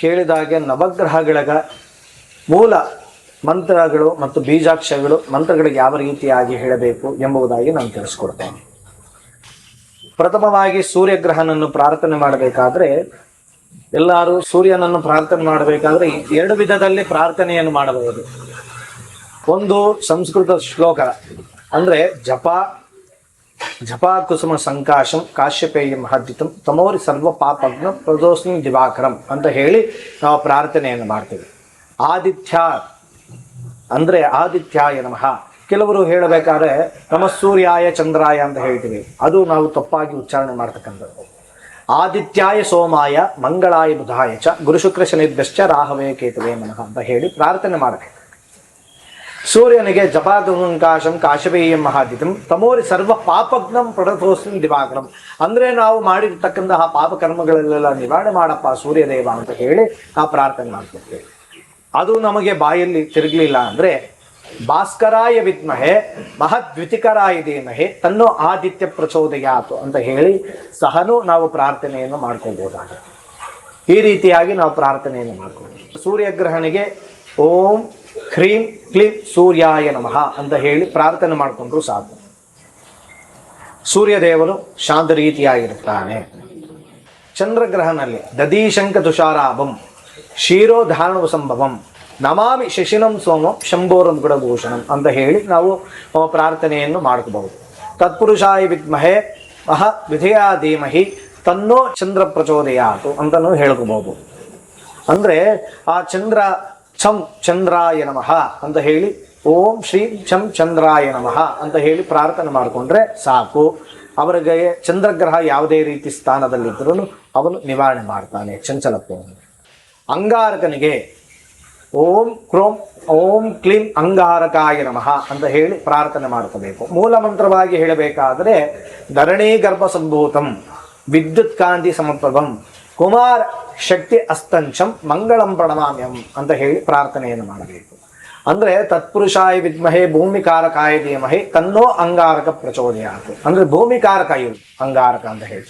ಕೇಳಿದಾಗೆ ನವಗ್ರಹಗಳ ಮೂಲ ಮಂತ್ರಗಳು ಮತ್ತು ಬೀಜಾಕ್ಷರಗಳು ಮಂತ್ರಗಳಿಗೆ ಯಾವ ರೀತಿಯಾಗಿ ಹೇಳಬೇಕು ಎಂಬುದಾಗಿ ನಾನು ತಿಳಿಸ್ಕೊಡ್ತೇನೆ. ಪ್ರಥಮವಾಗಿ ಸೂರ್ಯಗ್ರಹನನ್ನು ಪ್ರಾರ್ಥನೆ ಮಾಡಬೇಕಾದ್ರೆ ಎಲ್ಲರೂ ಸೂರ್ಯನನ್ನು ಪ್ರಾರ್ಥನೆ ಮಾಡಬೇಕಾದ್ರೆ ಎರಡು ವಿಧದಲ್ಲಿ ಪ್ರಾರ್ಥನೆಯನ್ನು ಮಾಡಬಹುದು. ಒಂದು ಸಂಸ್ಕೃತ ಶ್ಲೋಕ ಅಂದ್ರೆ ಜಪ ಜಪ ಕುಸುಮ ಸಂಕಾಶಂ ಕಾಶ್ಯಪೇಯ ಹದ್ದಿತಂ ತಮೋರಿ ಸರ್ವ ಪಾಪಗ್ನ ಪ್ರದೋಸ್ನಿ ದಿವಾಕರಂ ಅಂತ ಹೇಳಿ ನಾವು ಪ್ರಾರ್ಥನೆಯನ್ನು ಮಾಡ್ತೀವಿ. ಆದಿತ್ಯ ಅಂದ್ರೆ ಆದಿತ್ಯಾಯ ನಮಃ. ಕೆಲವರು ಹೇಳಬೇಕಾದ್ರೆ ನಮಸ್ಸೂರ್ಯಾಯ ಚಂದ್ರಾಯ ಅಂತ ಹೇಳ್ತೀವಿ. ಅದು ನಾವು ತಪ್ಪಾಗಿ ಉಚ್ಚಾರಣೆ ಮಾಡ್ತಕ್ಕಂಥದ್ದು. ಆದಿತ್ಯಾಯ ಸೋಮಾಯ ಮಂಗಳಾಯ ಬುಧಾಯ ಚ ಗುರುಶುಕ್ರ ಶನಿಭ್ಯಶ್ಚ ರಾಹವೇ ಕೇತುವೆ ನಮಃ ಅಂತ ಹೇಳಿ ಪ್ರಾರ್ಥನೆ ಮಾಡಬೇಕು. ಸೂರ್ಯನಿಗೆ ಜಪಾಗಂಕಾಶಂ ಕಾಶವೇಯಂ ಮಹಾದಿತಂ ತಮೋರಿ ಸರ್ವ ಪಾಪಗ್ನಂ ಪ್ರಡತೋಸ್ಮಿನ್ ದಿವಾಕರಂ. ಅಂದ್ರೆ ನಾವು ಮಾಡಿರ್ತಕ್ಕಂತಹ ಪಾಪಕರ್ಮಗಳಲ್ಲೆಲ್ಲ ನಿವಾರಣೆ ಮಾಡಪ್ಪ ಸೂರ್ಯದೇವ ಅಂತ ಹೇಳಿ ಆ ಪ್ರಾರ್ಥನೆ ಮಾಡ್ತಿರ್ತೀವಿ ಅದು ನಮಗೆ ಬಾಯಲ್ಲಿ ತಿರುಗಲಿಲ್ಲ ಅಂದ್ರೆ, ಭಾಸ್ಕರಾಯ ವಿದ್ಮಹೆ ಮಹದ್ವಿತಿಕರಾಯ ಧೀಮಹೆ ತನ್ನೋ ಆದಿತ್ಯ ಪ್ರಚೋದಯಾತು ಅಂತ ಹೇಳಿ ಸಹನು ನಾವು ಪ್ರಾರ್ಥನೆಯನ್ನು ಮಾಡ್ಕೋಬಹುದಾಗುತ್ತೆ ಈ ರೀತಿಯಾಗಿ ನಾವು ಪ್ರಾರ್ಥನೆಯನ್ನು ಮಾಡ್ಕೋಬಹುದು ಸೂರ್ಯಗ್ರಹಣಿಗೆ ಓಂ ಹ್ರೀಂ ಕ್ಲೀಂ ಸೂರ್ಯಾಯ ನಮಃ ಅಂತ ಹೇಳಿ ಪ್ರಾರ್ಥನೆ ಮಾಡಿಕೊಂಡ್ರು ಸಾಕು. ಸೂರ್ಯದೇವನು ಶಾಂತ ರೀತಿಯಾಗಿರುತ್ತಾನೆ. ಚಂದ್ರಗ್ರಹನಲ್ಲಿ ದದೀಶಂಕ ತುಷಾರಾಭಂ, ಕ್ಷೀರೋಧಾರಣವ ಸಂಭವಂ, ನಮಾಮಿ ಶಶಿನಂ ಸೋಮಂ, ಶಂಭೋರಂ ಗುಡಭೂಷಣಂ ಅಂತ ಹೇಳಿ ನಾವು ಪ್ರಾರ್ಥನೆಯನ್ನು ಮಾಡ್ಕೋಬಹುದು. ತತ್ಪುರುಷಾಯ ವಿದ್ಮಹೆ, ಅಹ ವಿಧೇಯ ಧೀಮಹಿ, ತನ್ನೋ ಚಂದ್ರ ಪ್ರಚೋದಯಾತು ಅಂತಲೂ ಹೇಳ್ಕೋಬಹುದು. ಅಂದ್ರೆ ಆ ಚಂದ್ರ ಛಂ ಚಂದ್ರಾಯ ನಮಃ ಅಂತ ಹೇಳಿ, ಓಂ ಶ್ರೀ ಚಂ ಚಂದ್ರಾಯ ನಮಃ ಅಂತ ಹೇಳಿ ಪ್ರಾರ್ಥನೆ ಮಾಡಿಕೊಂಡ್ರೆ ಸಾಕು. ಅವರಿಗೆ ಚಂದ್ರಗ್ರಹ ಯಾವುದೇ ರೀತಿ ಸ್ಥಾನದಲ್ಲಿದ್ದರೂ ಅವನು ನಿವಾರಣೆ ಮಾಡ್ತಾನೆ, ಚಂಚಲತ್ವವನ್ನು. ಅಂಗಾರಕನಿಗೆ ಓಂ ಕ್ರೋಂ, ಓಂ ಕ್ಲೀಂ ಅಂಗಾರಕಾಯ ನಮಃ ಅಂತ ಹೇಳಿ ಪ್ರಾರ್ಥನೆ ಮಾಡ್ಕೋಬೇಕು. ಮೂಲ ಮಂತ್ರವಾಗಿ ಹೇಳಬೇಕಾದ್ರೆ, ಧರಣಿ ಗರ್ಭ ಸಂಭೂತಂ, ವಿದ್ಯುತ್ ಕಾಂತಿ ಸಮಪ್ರಭಂ, ಕುಮಾರ್ ಶಕ್ತಿ ಅಸ್ತಂಚಂ ಮಂಗಳಂ ಪ್ರಣಮಾಮ್ಯಂ ಅಂತ ಹೇಳಿ ಪ್ರಾರ್ಥನೆಯನ್ನು ಮಾಡಬೇಕು. ಅಂದ್ರೆ ತತ್ಪುರುಷಾಯ ವಿದ್ಮಹೆ ಭೂಮಿಕಾರಕಾಯ ಧೀಮಹೆ ತನ್ನೋ ಅಂಗಾರಕ ಪ್ರಚೋದಯಾತು. ಅಂದ್ರೆ ಭೂಮಿಕಾರಕ ಇವು ಅಂಗಾರಕ ಅಂತ ಹೇಳಿ.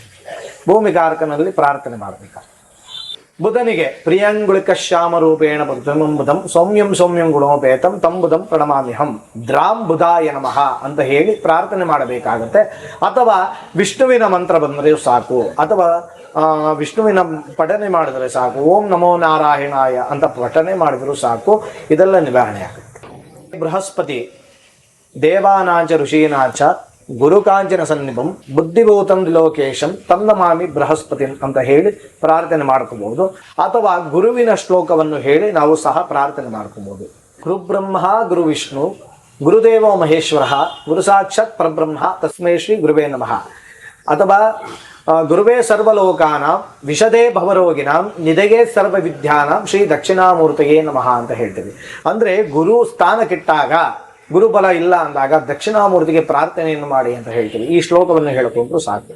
ಭೂಮಿಕಾರಕನಲ್ಲಿ ಪ್ರಾರ್ಥನೆ ಮಾಡಬೇಕು ಬುಧನಿಗೆ ಪ್ರಿಯಂಗುಳಿಕ ಶ್ಯಾಮ ರೂಪೇಣ ಬುಧಮಂ ಬುಧಂ ಸೌಮ್ಯಂ ಸೌಮ್ಯಂ ಗುಣೋಪೇತಂ ತಂಬುಧಂ ಪ್ರಣಮಾಮ್ಯಹಂ ದ್ರಾಂ ಬುಧಾಯ ನಮಃ ಅಂತ ಹೇಳಿ ಪ್ರಾರ್ಥನೆ ಮಾಡಬೇಕಾಗತ್ತೆ. ಅಥವಾ ವಿಷ್ಣುವಿನ ಮಂತ್ರ ಬಂದರೆ ಸಾಕು. ಅಥವಾ ವಿಷ್ಣುವಿನ ಪಠನೆ ಮಾಡಿದರೆ ಸಾಕು, ಓಂ ನಮೋ ನಾರಾಯಣಾಯ ಅಂತ ಪಠನೆ ಮಾಡಿದರೂ ಸಾಕು, ಇದೆಲ್ಲ ನಿವಾರಣೆ ಆಗುತ್ತೆ. ಬೃಹಸ್ಪತಿ ದೇವಾನಾಂಚ ಋಷೀನಾಂಚ ಗುರುಕಾಂಚನ ಸನ್ನಿಭಂ, ಬುದ್ಧಿಭೂತಂ ಲೋಕೇಶಂ ತನ್ನಮಾಮಿ ಬೃಹಸ್ಪತಿ ಅಂತ ಹೇಳಿ ಪ್ರಾರ್ಥನೆ ಮಾಡ್ಕೋಬಹುದು ಅಥವಾ ಗುರುವಿನ ಶ್ಲೋಕವನ್ನು ಹೇಳಿ ನಾವು ಸಹ ಪ್ರಾರ್ಥನೆ ಮಾಡ್ಕೋಬಹುದು ಗುರುಬ್ರಹ್ಮ ಗುರು ವಿಷ್ಣು ಗುರುದೇವೋ ಮಹೇಶ್ವರ ಗುರು ಸಾಕ್ಷಾತ್ ಪರಬ್ರಹ್ಮ, ತಸ್ಮೈ ಶ್ರೀ ಗುರುವೇ ನಮಃ. ಅಥವಾ ಗುರುವೇ ಸರ್ವಲೋಕಾನ ವಿಷದೇ ಭವರೋಗಿನಾಂ ನಿದೆಗೆ ಸರ್ವ ವಿದ್ಯಾನ ಶ್ರೀ ದಕ್ಷಿಣಾಮೂರ್ತಿಗೆ ನಮಃ ಅಂತ ಹೇಳ್ತೀವಿ. ಅಂದ್ರೆ ಗುರು ಸ್ಥಾನಕ್ಕಿಟ್ಟಾಗ ಗುರುಬಲ ಇಲ್ಲ ಅಂದಾಗ ದಕ್ಷಿಣಾಮೂರ್ತಿಗೆ ಪ್ರಾರ್ಥನೆಯನ್ನು ಮಾಡಿ ಅಂತ ಹೇಳ್ತೀವಿ. ಈ ಶ್ಲೋಕವನ್ನು ಹೇಳಿಕೊಂಡ್ರು ಸಾಕು.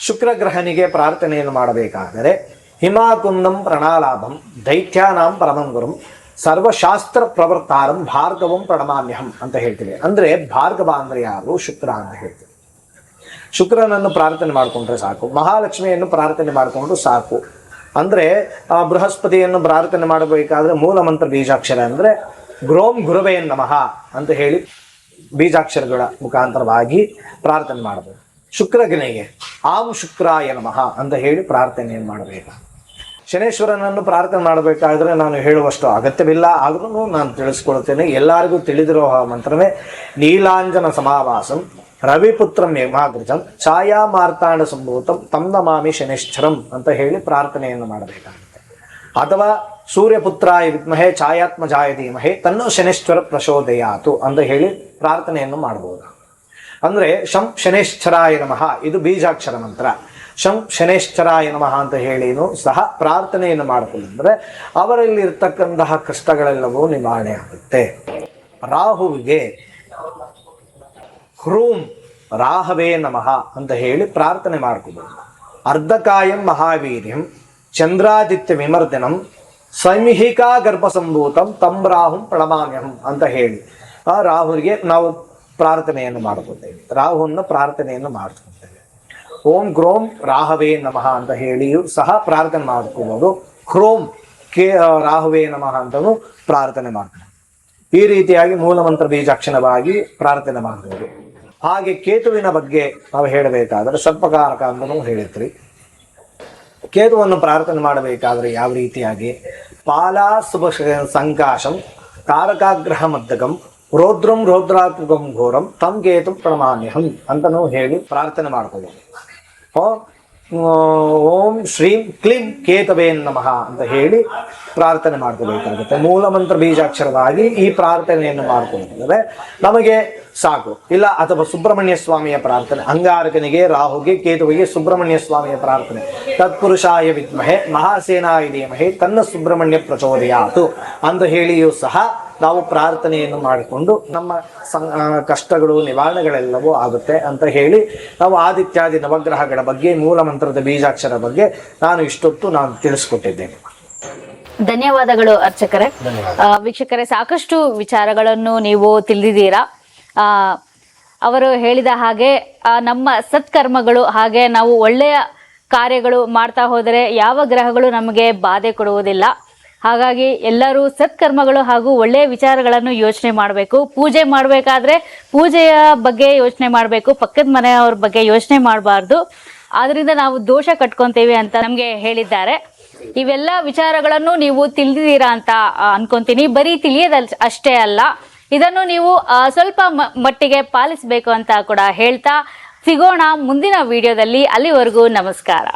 ಶುಕ್ರಗ್ರಹನಿಗೆ ಪ್ರಾರ್ಥನೆಯನ್ನು ಮಾಡಬೇಕಾದರೆ, ಹಿಮಾಕುಂದಂ ಪ್ರಣಾಲಾಭಂ, ದೈತ್ಯಾನಾಂ ಪರಮಂ ಗುರುಂ, ಸರ್ವಶಾಸ್ತ್ರ ಪ್ರವರ್ತಾರಂ ಭಾರ್ಗವಂ ಪ್ರಣಮಾಮ್ಯಹಂ ಅಂತ ಹೇಳ್ತೀವಿ. ಅಂದ್ರೆ ಭಾರ್ಗವ ಅಂದ್ರೆ ಯಾರು ಶುಕ್ರ ಅಂತ ಹೇಳ್ತೀವಿ. ಶುಕ್ರನನ್ನು ಪ್ರಾರ್ಥನೆ ಮಾಡಿಕೊಂಡ್ರೆ ಸಾಕು. ಮಹಾಲಕ್ಷ್ಮಿಯನ್ನು ಪ್ರಾರ್ಥನೆ ಮಾಡಿಕೊಂಡು ಸಾಕು. ಅಂದರೆ ಬೃಹಸ್ಪತಿಯನ್ನು ಪ್ರಾರ್ಥನೆ ಮಾಡಬೇಕಾದ್ರೆ ಮೂಲ ಮಂತ್ರ ಬೀಜಾಕ್ಷರ ಅಂದರೆ, ಗ್ರೋಂ ಗುರುವೆಯನ್ ನಮಃ ಅಂತ ಹೇಳಿ ಬೀಜಾಕ್ಷರಗಳ ಮುಖಾಂತರವಾಗಿ ಪ್ರಾರ್ಥನೆ ಮಾಡಬೇಕು ಶುಕ್ರಗ್ನೆಗೆ ಆಂ ಶುಕ್ರಾಯ ನಮಃ ಅಂತ ಹೇಳಿ ಪ್ರಾರ್ಥನೆಯನ್ನು ಮಾಡಬೇಕು. ಶನೇಶ್ವರನನ್ನು ಪ್ರಾರ್ಥನೆ ಮಾಡಬೇಕಾದ್ರೆ ನಾನು ಹೇಳುವಷ್ಟು ಅಗತ್ಯವಿಲ್ಲ. ಆದ್ರೂ ನಾನು ತಿಳಿಸ್ಕೊಳ್ತೇನೆ. ಎಲ್ಲರಿಗೂ ತಿಳಿದಿರೋ ಮಂತ್ರವೇ, ನೀಲಾಂಜನ ಸಮಾವಾಸಂ. ರವಿಪುತ್ರಂ ಯಮಾಗ್ರಜಂ ಛಾಯಾ ಮಾರ್ತಾಂಡ ಸಂಭೂತಂ ತಮ್ಮ ನಮಾಮಿ ಶನಿಶ್ಚರಂ ಅಂತ ಹೇಳಿ ಪ್ರಾರ್ಥನೆಯನ್ನು ಮಾಡಬೇಕಾಗುತ್ತೆ. ಅಥವಾ ಸೂರ್ಯಪುತ್ರಾಯ ವಿದ್ಮಹೆ ಛಾಯಾತ್ಮಜಾಯ ಧೀಮಹೆ ತನ್ನೋ ಶನಿಶ್ಚರ ಪ್ರಚೋದಯಾತು ಅಂತ ಹೇಳಿ ಪ್ರಾರ್ಥನೆಯನ್ನು ಮಾಡಬಹುದು. ಅಂದ್ರೆ ಶಂ ಶನೇಶ್ಚರಾಯ ನಮಃ, ಇದು ಬೀಜಾಕ್ಷರ ಮಂತ್ರ. ಶಂ ಶನೇಶ್ಚರಾಯ ನಮಃ ಅಂತ ಹೇಳಿನು ಸಹ ಪ್ರಾರ್ಥನೆಯನ್ನು ಮಾಡಿಕೊಂಡ್ರೆ ಅವರಲ್ಲಿರ್ತಕ್ಕಂತಹ ಕಷ್ಟಗಳೆಲ್ಲವೂ ನಿವಾರಣೆ ಆಗುತ್ತೆ. ರಾಹುವಿಗೆ ಹ್ರೂಂ ರಾಹವೇ ನಮಃ ಅಂತ ಹೇಳಿ ಪ್ರಾರ್ಥನೆ ಮಾಡ್ಕೋಬಹುದು ಅರ್ಧಕಾಯಂ ಮಹಾವೀರ್ಯಂ ಚಂದ್ರಾದಿತ್ಯ ವಿಮರ್ದನಂ ಸಂಹಿಕಾ ಗರ್ಭಸಂಭೂತಂ ತಂ ರಾಹುಂ ಪ್ರಣಮಾಮ್ಯಹಂ ಅಂತ ಹೇಳಿ. ಆ ರಾಹುವಿಗೆ ನಾವು ಪ್ರಾರ್ಥನೆಯನ್ನು ಮಾಡ್ಕೊತೇವೆ. ರಾಹುವನ್ನು ಪ್ರಾರ್ಥನೆಯನ್ನು ಮಾಡ್ಕೊತೇವೆ. ಓಂ ಗ್ರೋಂ ರಾಹವೇ ನಮಃ ಅಂತ ಹೇಳಿಯೂ ಸಹ ಪ್ರಾರ್ಥನೆ ಮಾಡ್ಕೋಬೋದು. ಹ್ರೋಂ ಕೇ ರಾಹುವೇ ನಮಃ ಅಂತಲೂ ಪ್ರಾರ್ಥನೆ ಮಾಡ್ತಾರೆ ಈ ರೀತಿಯಾಗಿ ಮೂಲಮಂತ್ರ ಬೀಜಾಕ್ಷಣವಾಗಿ ಪ್ರಾರ್ಥನೆ ಮಾಡಬಹುದು ಹಾಗೆ ಕೇತುವಿನ ಬಗ್ಗೆ ನಾವು ಹೇಳಬೇಕಾದ್ರೆ ಸರ್ಪಕಾರಕ ಅಂತಲೂ ಹೇಳಿದ್ರಿ ಕೇತುವನ್ನು ಪ್ರಾರ್ಥನೆ ಮಾಡಬೇಕಾದ್ರೆ ಯಾವ ರೀತಿಯಾಗಿ? ಪಾಲಾ ಶುಭ ಸಂಕಾಶಂ ತಾರಕಾಗ್ರಹ ಮದ್ದಕಂ ರೋದ್ರಂ ರೋದ್ರಾತ್ಮಕಂ ಘೋರಂ ತಂ ಕೇತು ಪ್ರಣಮಾನ್ಯಹಂ ಅಂತನೂ ಹೇಳಿ ಪ್ರಾರ್ಥನೆ ಮಾಡ್ಕೋಬಹುದು ಓ ಶ್ರೀಂ ಕ್ಲೀಂ ಕೇತವೇ ನಮಃ ಅಂತ ಹೇಳಿ ಪ್ರಾರ್ಥನೆ ಮಾಡ್ಕೋಬೇಕಾಗುತ್ತೆ. ಮೂಲ ಮಂತ್ರ ಬೀಜಾಕ್ಷರವಾಗಿ ಈ ಪ್ರಾರ್ಥನೆಯನ್ನು ಮಾಡ್ಕೊಂಡ್ರೆ ನಮಗೆ ಸಾಕು. ಇಲ್ಲ, ಅಥವಾ ಸುಬ್ರಹ್ಮಣ್ಯ ಸ್ವಾಮಿಯ ಪ್ರಾರ್ಥನೆ. ಅಂಗಾರಕನಿಗೆ, ರಾಹುಗೆ, ಕೇತುವಿಗೆ ಸುಬ್ರಹ್ಮಣ್ಯ ಸ್ವಾಮಿಯ ಪ್ರಾರ್ಥನೆ. ತತ್ಪುರುಷಾಯ ವಿದ್ಮಹೆ, ಮಹಾಸೇನಾಯ ಧೀಮಹೆ, ತನ್ನ ಸುಬ್ರಹ್ಮಣ್ಯ ಪ್ರಚೋದಯಾತು ಅಂತ ಹೇಳಿಯೂ ಸಹ ನಾವು ಪ್ರಾರ್ಥನೆಯನ್ನು ಮಾಡಿಕೊಂಡು ನಮ್ಮ ಸಂ- ಕಷ್ಟಗಳು ನಿವಾರಣೆಗಳೆಲ್ಲವೂ ಆಗುತ್ತೆ ಅಂತ ಹೇಳಿ ನಾವು ಆದಿತ್ಯಾದಿ ನವಗ್ರಹಗಳ ಬಗ್ಗೆ ಮೂಲ ಮಂತ್ರದ ಬೀಜಾಕ್ಷರ ಬಗ್ಗೆ ನಾನು ಇಷ್ಟೊತ್ತು ನಾನು ತಿಳಿಸ್ಕೊಟ್ಟಿದ್ದೇನೆ. ಧನ್ಯವಾದಗಳು ಅರ್ಚಕರೇ. ವೀಕ್ಷಕರೇ ಸಾಕಷ್ಟು ವಿಚಾರಗಳನ್ನು ನೀವು ತಿಳಿದಿದ್ದೀರಾ. ಆ, ಅವರು ಹೇಳಿದ ಹಾಗೆ ನಮ್ಮ ಸತ್ಕರ್ಮಗಳು ಹಾಗೆ ನಾವು ಒಳ್ಳೆಯ ಕಾರ್ಯಗಳು ಮಾಡ್ತಾ ಹೋದರೆ ಯಾವ ಗ್ರಹಗಳು ನಮಗೆ ಬಾಧೆ ಕೊಡುವುದಿಲ್ಲ. ಹಾಗಾಗಿ ಎಲ್ಲರೂ ಸತ್ಕರ್ಮಗಳು ಹಾಗೂ ಒಳ್ಳೆಯ ವಿಚಾರಗಳನ್ನು ಯೋಚನೆ ಮಾಡಬೇಕು. ಪೂಜೆ ಮಾಡಬೇಕಾದ್ರೆ ಪೂಜೆಯ ಬಗ್ಗೆ ಯೋಚನೆ ಮಾಡಬೇಕು, ಪಕ್ಕದ ಮನೆಯವ್ರ ಬಗ್ಗೆ ಯೋಚನೆ ಮಾಡಬಾರ್ದು. ಆದ್ರಿಂದ ನಾವು ದೋಷ ಕಟ್ಕೊಂತೇವೆ ಅಂತ ನಮಗೆ ಹೇಳಿದ್ದಾರೆ. ಇವೆಲ್ಲ ವಿಚಾರಗಳನ್ನು ನೀವು ತಿಳಿದಿದ್ದೀರಾ ಅಂತ ಅನ್ಕೊಂತೀನಿ. ಬರೀ ತಿಳಿಯೋದಲ್, ಅಷ್ಟೇ ಅಲ್ಲ, ಇದನ್ನು ನೀವು ಸ್ವಲ್ಪ ಮಟ್ಟಿಗೆ ಪಾಲಿಸಬೇಕು ಅಂತ ಕೂಡ ಹೇಳ್ತಾ ಸಿಗೋಣ ಮುಂದಿನ ವಿಡಿಯೋದಲ್ಲಿ. ಅಲ್ಲಿವರೆಗೂ ನಮಸ್ಕಾರ.